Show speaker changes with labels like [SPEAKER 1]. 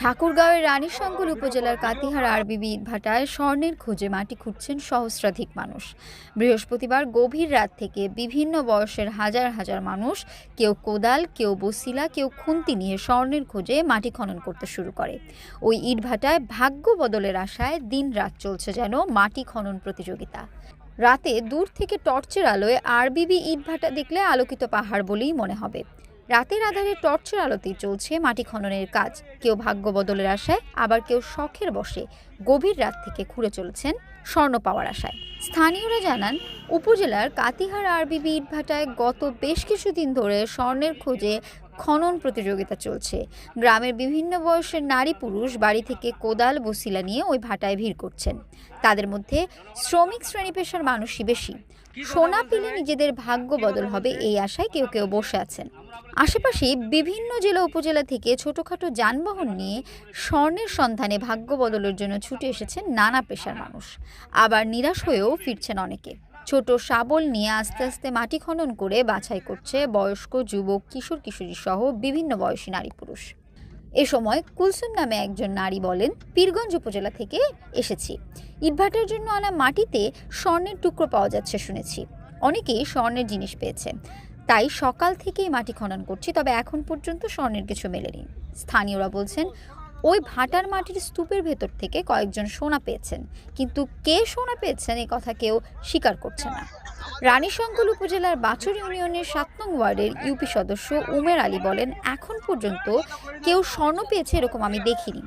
[SPEAKER 1] ঠাকুরগাঁওয়ের রানীশঙ্কর উপজেলার কাতিহার আরবিবি ইটভাটায় স্বর্ণের খোঁজে মাটি খুঁড়ছেন সহস্রাধিক মানুষ। বৃহস্পতিবার গভীর রাত থেকে বিভিন্ন বয়সের হাজার হাজার মানুষ কেউ কোদাল, কেউ বসিলা, কেউ খুন্তি নিয়ে স্বর্ণের খোঁজে মাটি খনন করতে শুরু করে। ওই ইটভাটায় ভাগ্য বদলের আশায় দিন রাত চলছে যেন মাটি খনন প্রতিযোগিতা। রাতে দূর থেকে টর্চের আলোয় আরবিবি ইটভাটা দেখলে আলোকিত পাহাড় বলেই মনে হবে। রাতের আধারে টর্চের আলোতেই চলছে মাটি খননের কাজ। কেউ ভাগ্য বদলের আশায়, আবার কেউ শখের বসে গভীর রাত থেকে খুঁড়ে চলেছেন স্বর্ণ পাওয়ার আশায়। স্থানীয়রা জানান, উপজেলার কাতিহার আরবিবি ইটভাটায় গত বেশ কিছুদিন ধরে স্বর্ণের খোঁজে খনন প্রতিযোগিতা চলছে। গ্রামের বিভিন্ন বয়সের নারী পুরুষ বাড়ি থেকে কোদাল বসিলা নিয়ে ওই ভাটায় ভিড় করছেন। তাদের মধ্যে শ্রমিক শ্রেণি পেশার মানুষই বেশি। সোনা পেলে নিজেদের ভাগ্য বদল হবে এই আশায় কেউ কেউ বসে আছেন। আশেপাশে বিভিন্ন জেলা উপজেলা থেকে ছোটখাটো যানবাহন নিয়ে স্বর্ণের সন্ধানে ভাগ্য বদলের জন্য ছুটে এসেছেন নানা পেশার মানুষ। আবার নিরাশ হয়েও ফিরছেন অনেকে। ছোট শাবল নিয়ে আস্তে আস্তে মাটি খনন করে বাছাই করছে বয়স্ক যুবক, কিশোর, কিশোরী সহ বিভিন্ন বয়সী নারী পুরুষ। এ সময় কুলসুম নামে একজন নারী বলেন, পীরগঞ্জ উপজেলা থেকে এসেছি। ইটভাটার জন্য আনা মাটিতে স্বর্ণের টুকরো পাওয়া যাচ্ছে শুনেছি। অনেকেই স্বর্ণের জিনিস পেয়েছে। তাই সকাল থেকেই মাটি খনন করছি, তবে এখন পর্যন্ত স্বর্ণের কিছু মেলেনি। স্থানীয়রা বলছেন ওই ভাটার মাটির স্তূপের ভেতর থেকে কয়েকজন সোনা পেয়েছেন। কিন্তু কে সোনা পেয়েছেন এ কথা কেউ স্বীকার করছে না। রানীশঙ্কল উপজেলার বাছর ইউনিয়নের সাত নং ওয়ার্ডের ইউপি সদস্য উমের আলী বলেন, এখন পর্যন্ত কেউ স্বর্ণ পেয়েছে এরকম আমি দেখিনি।